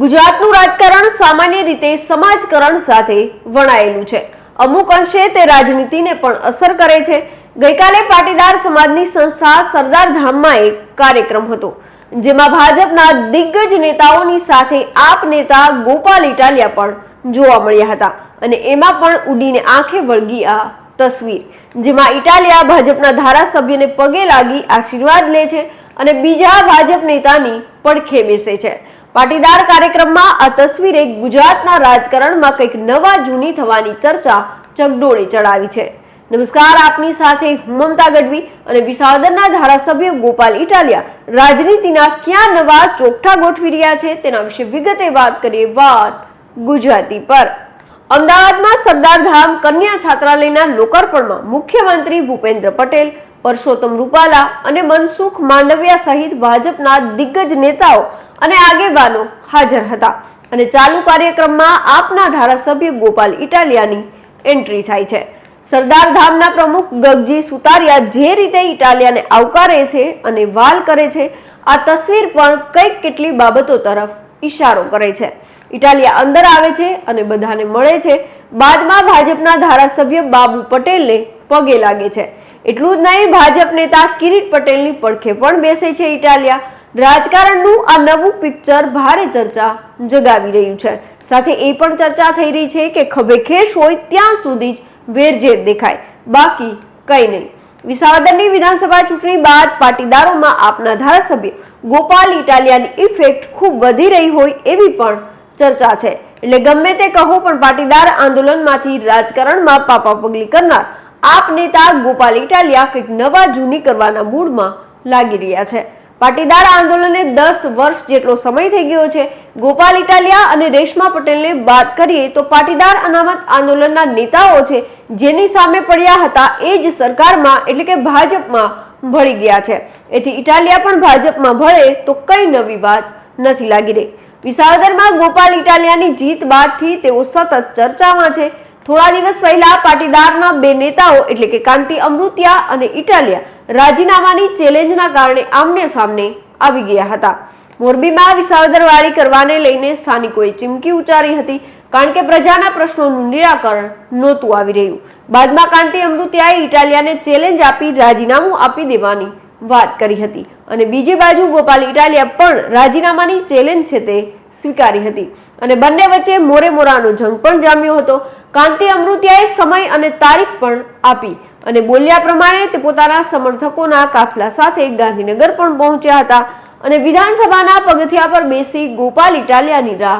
ગુજરાતનું રાજકારણ સામાન્ય રીતે સમાજકરણ સાથે વણાયેલું છે. અમુક અંશે તે રાજનીતિને પણ અસર કરે છે. ગઈકાલે પાટીદાર સમાજની સંસ્થા સરદાર ધામમાં એક કાર્યક્રમ હતો, જેમાં ભાજપના દિગ્ગજ નેતાઓની સાથે આપ નેતા ગોપાલ ઇટાલિયા પણ જોવા મળ્યા હતા અને એમાં પણ ઉડીને આંખે વળગી આ તસવીર, જેમાં ઇટાલિયા ભાજપના ધારાસભ્યને પગે લાગી આશીર્વાદ લે છે અને બીજા ભાજપ નેતાની પડખે બેસે છે. પાટીદાર કાર્યક્રમમાં આ તસવીરે ગુજરાતના રાજકારણમાં કંઈક નવા જૂની થવાની ચર્ચા ચગડોળે ચડાવી છે. નમસ્કાર, આપની સાથે હું ગઢવી અને વિસાવદરના ધારાસભ્ય ગોપાલ ઇટાલિયા. રાજનીતિના ક્યાં નવા ચોકઠા ગોઠવી રહ્યા છે તેના વિશે વિગતે વાત કરીએ વાત ગુજરાતી પર. અમદાવાદમાં સરદાર ધામ કન્યા છાત્રાલયના લોકાર્પણમાં મુખ્યમંત્રી ભૂપેન્દ્ર પટેલ, પરસોત્તમ રૂપાલા અને મનસુખ માંડવિયા સહિત ભાજપના દિગ્ગજ નેતાઓ અને આગેવાનો હાજર હતા. અને ચાલુ કાર્યક્રમમાં આપના ધારાસભ્ય ગોપાલ ઇટાલિયાની એન્ટ્રી થાય છે. સરદાર ધામના પ્રમુખ ગગજી સુતારિયા જે રીતે ઇટાલિયાને આવકારે છે અને વાલ કરે છે, આ તસવીર પણ કંઈક કેટલી બાબતો તરફ ઇશારો કરે છે. ઇટાલિયા અંદર આવે છે અને બધાને મળે છે. બાદમાં ભાજપના ધારાસભ્ય બાબુ પટેલને પગે લાગે છે. એટલું જ નહીં, ભાજપ નેતા કિરીટ પટેલની પડખે પણ બેસે છે ઇટાલિયા. રાજકારણનું આ નવું પિક્ચર ભારે ચર્ચા જગાવી રહ્યું છે. સાથે એ પણ ચર્ચા થઈ રહી છે કે ખભે ખેશ હોય ત્યાં સુધી જ વેરઝેર દેખાય. બાકી કંઈ નહીં. વિસાવદરની વિધાનસભા ચૂંટણી બાદ પાટીદારોમાં આપના ધારાસભ્ય ગોપાલ ઇટાલિયાની ઇફેક્ટ ખૂબ વધી રહી હોય એવી પણ ચર્ચા છે. એટલે ગમે તે કહો પણ પાટીદાર આંદોલનમાંથી રાજકારણમાં પાપા પગલી કરનાર આપ નેતા ગોપાલ ઇટાલિયા કંઈક નવા જૂની કરવાના મૂડમાં લાગી રહ્યા છે. પાટીદાર આંદોલને દસ વર્ષ જેટલો સમય થઈ ગયો છે. ગોપાલ ઇટાલિયા અને રેશમા પટેલને વાત કરીએ તો પાટીદાર અનામત આંદોલનના નેતાઓ છે, જેની સામે પડ્યા હતા એ જ સરકારમાં, એટલે કે ભાજપમાં ભળી ગયા છે. એથી ઇટાલિયા પણ ભાજપમાં ભળે તો કઈ નવી વાત નથી લાગી રહી. વિસાવદરમાં ગોપાલ ઇટાલિયાની જીત બાદથી તેઓ સતત ચર્ચામાં છે. થોડા દિવસ પહેલા પાટીદારના બે નેતાઓ એટલે કે કાંતિ અમૃતિયા અને ઇટાલિયા રાજીનામાની ચેલેન્જના કારણે આમને સામને આવી ગયા હતા. મોરબીમાં વિસાવદરવાળી કરવાને લઈને સ્થાનિકોએ ચીમકી ઉચ્ચારી હતી, કારણ કે પ્રજાના પ્રશ્નોનું નિરાકરણ નહોતું આવી રહ્યું. બાદમાં કાંતિ અમૃતિયાએ ઇટાલિયાને ચેલેન્જ આપી રાજીનામું આપી દેવાની વાત કરી હતી અને બીજી બાજુ ગોપાલ ઇટાલિયા પણ રાજીનામાની ચેલેન્જ છે તે સ્વીકારી હતી અને બંને વચ્ચે મોરે મોરાનો જંગ પણ જામ્યો હતો. કાંતિ અમૃતિયાએ સમય અને તારીખ પણ આપી અને બોલ્યા પ્રમાણે તે પોતાના સમર્થકોના કાફલા સાથે ગાંધીનગર પણ પહોંચ્યા હતા અને વિધાનસભાના પગથિયા પર બેસી ગોપાલ ઇટાલિયાની રાહ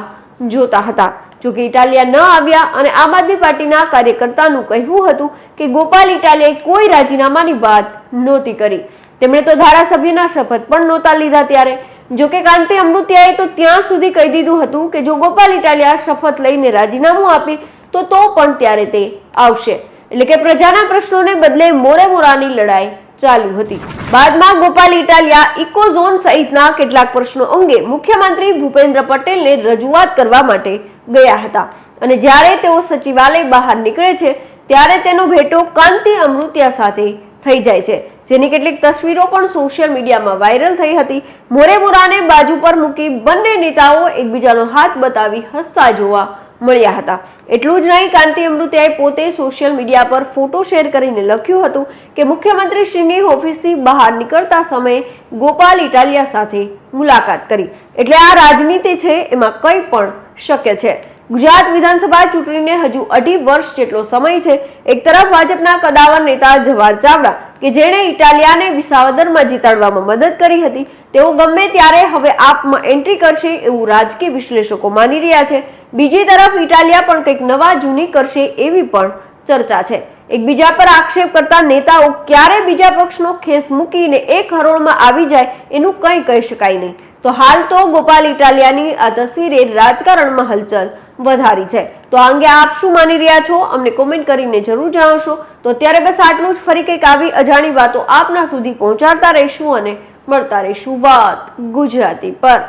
જોતા હતા. જોકે ઇટાલિયા ન આવ્યા અને આમ આદમી પાર્ટીના કાર્યકર્તાનું કહેવું હતું કે ગોપાલ ઇટાલિયાએ કોઈ રાજીનામાની વાત નહોતી કરી. તેમણે તો ધારાસભ્યના શપથ પણ નહોતા લીધા ત્યારે. જોકે કાંતિ અમૃત્યાએ તો ત્યાં સુધી કહી દીધું હતું કે જો ગોપાલ ઇટાલિયા શપથ લઈને રાજીનામું આપે, તો તો પણ ત્યારે તે આવશે. એટલે કે પ્રજાના પ્રશ્નોને બદલે મોરે મોરાની લડાઈ ચાલુ હતી. બાદમાં ગોપાલ ઇટાલિયા ઇકોઝોન સહિતના કેટલાક પ્રશ્નો અંગે મુખ્યમંત્રી ભૂપેન્દ્ર પટેલને રજૂઆત કરવા માટે ગયા હતા. અને જ્યારે તેઓ સચિવાલય બહાર નીકળે છે, ત્યારે તેનો ભેટો કાંતિ અમૃત્યા સાથે થઈ જાય છે. જેની કેટલીક તસવીરો પણ સોશિયલ મીડિયામાં વાયરલ થઈ હતી. મોરે મોરાને બાજુ પર મૂકી બંને નેતાઓ એકબીજાનો હાથ બતાવી હસતા જોવા મળ્યા હતા. એટલું જ નહીં, કાંતિ અમૃતિયાએ પોતે સોશિયલ મીડિયા પર ફોટો શેર કરીને લખ્યું હતું કે મુખ્યમંત્રી શ્રીની ઓફિસથી બહાર નીકળતા સમયે ગોપાલ ઇટાલિયા સાથે મુલાકાત કરી. એટલે આ રાજનીતિ છે, એમાં કંઈ પણ શક્ય છે. ગુજરાત વિધાનસભા ચૂંટણીને હજુ અઢી વર્ષ જેટલો સમય છે. એક તરફ ભાજપના કદાવર નેતા જવાહર ચાવડા કે જેણે ઇટાલિયાને વિસાવદરમાં જીતાડવામાં મદદ કરી હતી. તેઓ ગમે ત્યારે હવે આપમાં એન્ટ્રી કરશે એવું રાજકીય વિશ્લેષકો માની રહ્યા છે. બીજી તરફ ઇટાલિયા પણ કંઈક નવા જૂની કરશે એવી પણ ચર્ચા છે. એકબીજા પર આક્ષેપ કરતા નેતાઓ ક્યારે બીજા પક્ષનો ખેસ મૂકીને એક હરોળમાં આવી જાય એનું કંઈ કહી શકાય નહીં. તો હાલ તો ગોપાલ ઇટાલિયાની આ તસવીરે રાજકારણમાં હલચલ વધારી છે. તો આ અંગે આપ શું માની રહ્યા છો? અમને કોમેન્ટ કરીને જરૂર જણાવશો. તો અત્યારે બસ આટલું જ. ફરી કંઈક આવી અજાણી વાતો આપના સુધી પહોંચાડતા રહીશું અને મળતા રહીશું વાત ગુજરાતી પર.